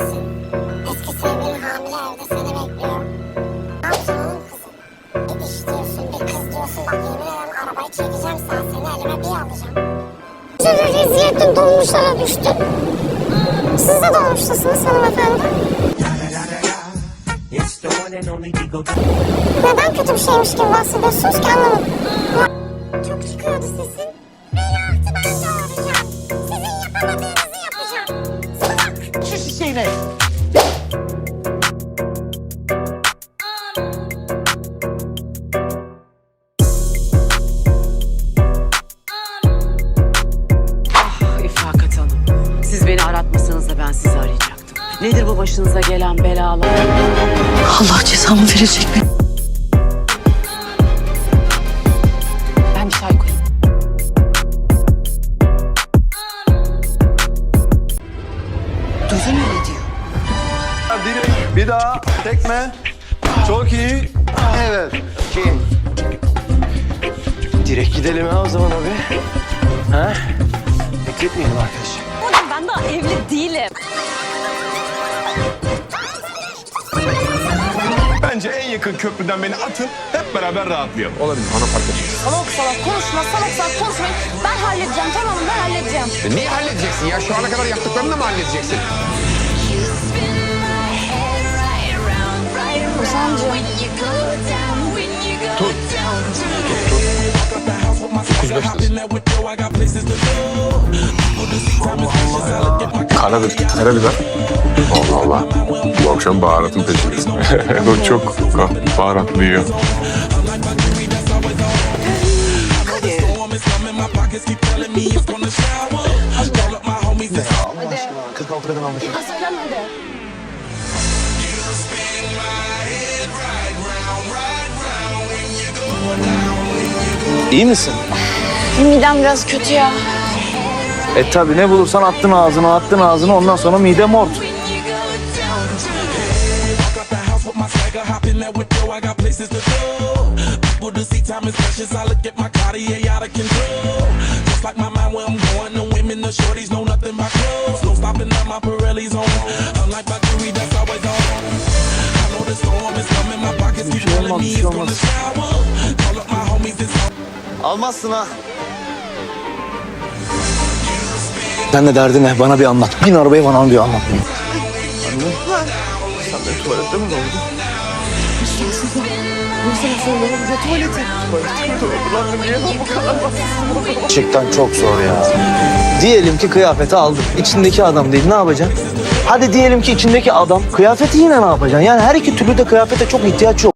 misin? Eski sevgilin hamile evde seni bekliyor. Ne oğlum kızım? Bir iş diyorsun, bir kız diyorsun. Bak yemin ederim arabayı çekeceğim sağ seni elime bir alacağım. Size rezil ettim dolmuşlara düştüm. Siz de dolmuştasınız hanımefendi. Neden kötü bir şeymiş gibi bahsediyorsunuz ki anlamadım. Çok çıkıyordu sesin. Şişeyle. Ah İfakat Hanım. Siz beni aratmasanız da ben sizi arayacaktım. Nedir bu başınıza gelen belalar? Allah cezamı verecek mi? Mu ne diyor? Direkt bir daha tekme. Çok iyi. Evet. Kim? Direkt gidelim ha o zaman abi. Ha? Bekletmeyelim arkadaş. Oğlum ben daha evli değilim. Bence en yakın köprüden beni atın, hep beraber rahatlayalım. Olabilir, bana fark etmez. Salak salak konuşma, salak salak konuşmayın. Ben halledeceğim, tamam mı? Ben halledeceğim. Neyi halledeceksin ya? Şu ana kadar yaptıklarını da mı halledeceksin? Ozan'cığım. Karabiber. Karabiber. Allah Allah. Bu akşam baharatın peşindesin. o çok baharatlı yiyor. Söyleme hadi. İyi misin? Midem biraz kötü ya. E tabi ne bulursan attın ağzına attın ağzına ondan sonra mide mort. Bir Almazsın ha. Sen de derdin ne? Bana bir anlat. Bin arabayı bana bir anlat. Anne. Sen de tuvalette mi doldun? Gerçekten çok zor ya. Diyelim ki kıyafeti aldın. İçindeki adam değil. Ne yapacaksın? Hadi diyelim ki içindeki adam. Kıyafeti yine ne yapacaksın? Yani her iki türlü de kıyafete çok ihtiyaç yok.